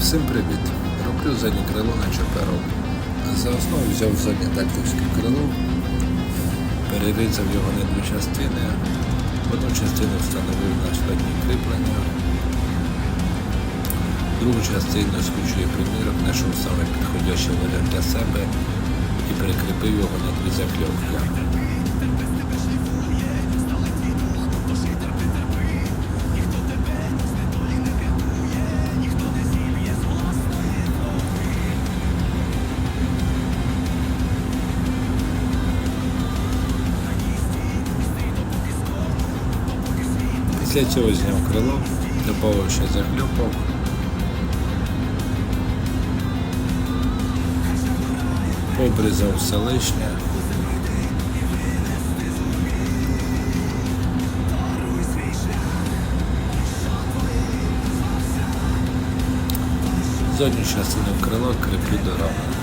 Всім привіт! Роблю заднє крило на чоперов. За основу взяв заднє дальтівське крило, перерізав його на дві частини. Одну частину встановив на задні кріплення, другу частину скручую примірок, знайшов саме підходящий варіант для себе і прикріпив його на дві закльовки. Після цього зняв крило, додав ще закльопок. Обрізав все лишнє. Задню частину крила кріплю до рами.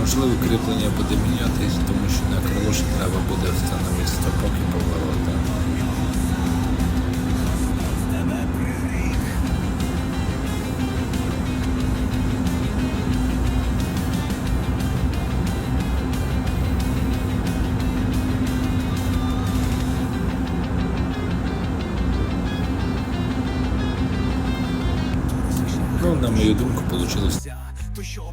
Можливо, кріплення буде мінятись, тому що на крило на мою думку, вийшло